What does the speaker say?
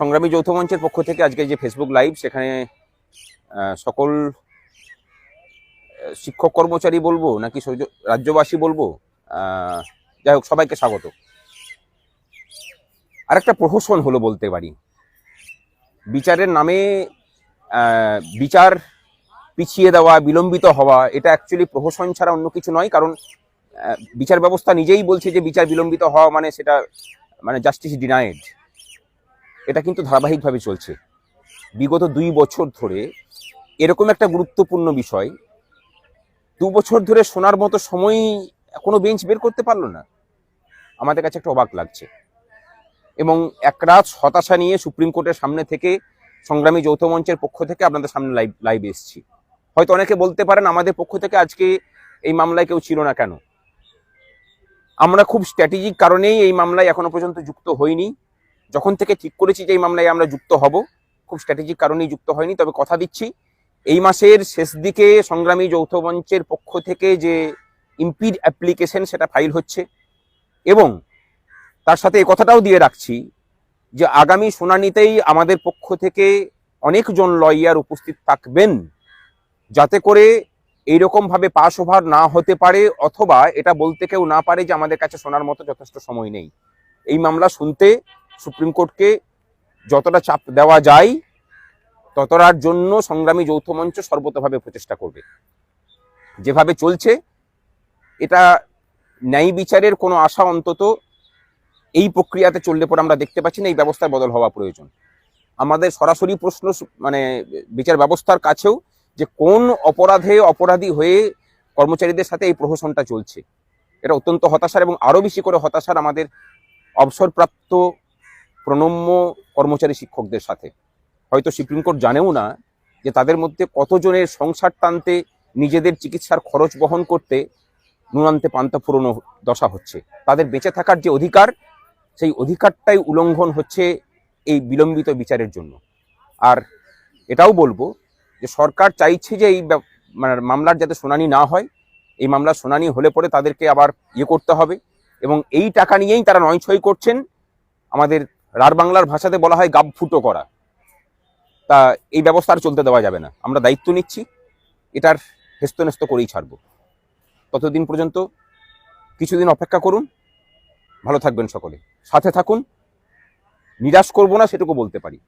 সংগ্রামী যৌথ মঞ্চের পক্ষ থেকে আজকে যে ফেসবুক লাইভ সেখানে সকল শিক্ষক কর্মচারী বলব নাকি রাজ্যবাসী বলব যাই হোক, সবাইকে স্বাগত। আরেকটা প্রহসন হলো বলতে পারি। বিচারের নামে বিচার পিছিয়ে দেওয়া, বিলম্বিত হওয়া, এটা অ্যাকচুয়ালি প্রহসন ছাড়া অন্য কিছু নয়, কারণ বিচার ব্যবস্থা নিজেই বলছে যে বিচার বিলম্বিত হওয়া মানে সেটা মানে জাস্টিস ডিনাইড এটা কিন্তু ধারাবাহিকভাবে চলছে। বিগত দুই বছর ধরে এরকম একটা গুরুত্বপূর্ণ বিষয়, দু বছর ধরে শোনার মতো সময় কোনো বেঞ্চ বের করতে পারল না। আমাদের কাছে একটা অবাক লাগছে। এবং একরাত হতাশা নিয়ে সুপ্রিম কোর্টের সামনে থেকে, সংগ্রামী যৌথ মঞ্চের পক্ষ থেকে আপনাদের সামনে লাইভ লাইভ এসেছি। হয়তো অনেকে বলতে পারেন, আমাদের পক্ষ থেকে আজকে এই মামলায় কেউ ছিল না কেন? আমরা খুব স্ট্র্যাটেজিক কারণেই এই মামলায় এখনও পর্যন্ত যুক্ত হইনি। যখন থেকে ঠিক করেছি যে এই মামলায় আমরা যুক্ত হব, খুব স্ট্র্যাটেজিক কারণেই যুক্ত হয়নি, তবে কথা দিচ্ছি, এই মাসের শেষ দিকে সংগ্রামী যৌথ মঞ্চের পক্ষ থেকে যে ইম্পিড অ্যাপ্লিকেশন সেটা ফাইল হচ্ছে এবং তার সাথে এই কথাটাও দিয়ে রাখছি যে আগামী শুনানিতেই আমাদের পক্ষ থেকে অনেকজন লয়ার উপস্থিত থাকবেন যাতে করে এইরকম ভাবে পাস ওভার না হতে পারে অথবা এটা বলতে কেউ না পারে যে আমাদের কাছে শোনার মতো যথেষ্ট সময় নেই। এই মামলা শুনতে সুপ্রিম কোর্টকে যতটা চাপ দেওয়া যায়, ততটার জন্য সংগ্রামী যৌথ মঞ্চ সর্বতভাবে প্রচেষ্টা করবে। যেভাবে চলছে, এটা ন্যায় বিচারের কোনো আশা অন্তত এই প্রক্রিয়াতে চললে পরে আমরা দেখতে পাচ্ছি না, এই ব্যবস্থার বদল হওয়া প্রয়োজন। আমাদের সরাসরি প্রশ্ন মানে বিচার ব্যবস্থার কাছেও যে কোন অপরাধে অপরাধী হয়ে কর্মচারীদের সাথে এই প্রহসনটা চলছে, এটা অত্যন্ত হতাশার এবং আরও বেশি করে হতাশার আমাদের অবসরপ্রাপ্ত প্রণম্য কর্মচারী শিক্ষকদের সাথে। হয়তো সুপ্রিম কোর্ট জানেও না যে তাদের মধ্যে কতজনের সংসার টানতে নিজেদের চিকিৎসার খরচ বহন করতে নুনান্তে পান্তা ফুরনো দশা হচ্ছে। তাদের বেঁচে থাকার যে অধিকার, সেই অধিকারটাই উল্লঙ্ঘন হচ্ছে এই বিলম্বিত বিচারের জন্য। আর এটাও বলব যে সরকার চাইছে যে এই মানে মামলার যাতে শুনানি না হয়, এই মামলার শুনানি হলে পরে তাদেরকে আবার ইয়ে করতে হবে এবং এই টাকা নিয়েই তারা নয় ছয় করছেন আমাদের রার বাংলার ভাষাতে বলা হয় গাব ফুটো করা। তা এই ব্যবস্থা আর চলতে দেওয়া যাবে না। আমরা দায়িত্ব নিচ্ছি, এটার হেস্তনেস্ত করেই ছাড়ব। ততদিন পর্যন্ত কিছুদিন অপেক্ষা করুন। ভালো থাকবেন সকলে। সাথে থাকুন। নিরাশ করব না সেটুকু বলতে পারি।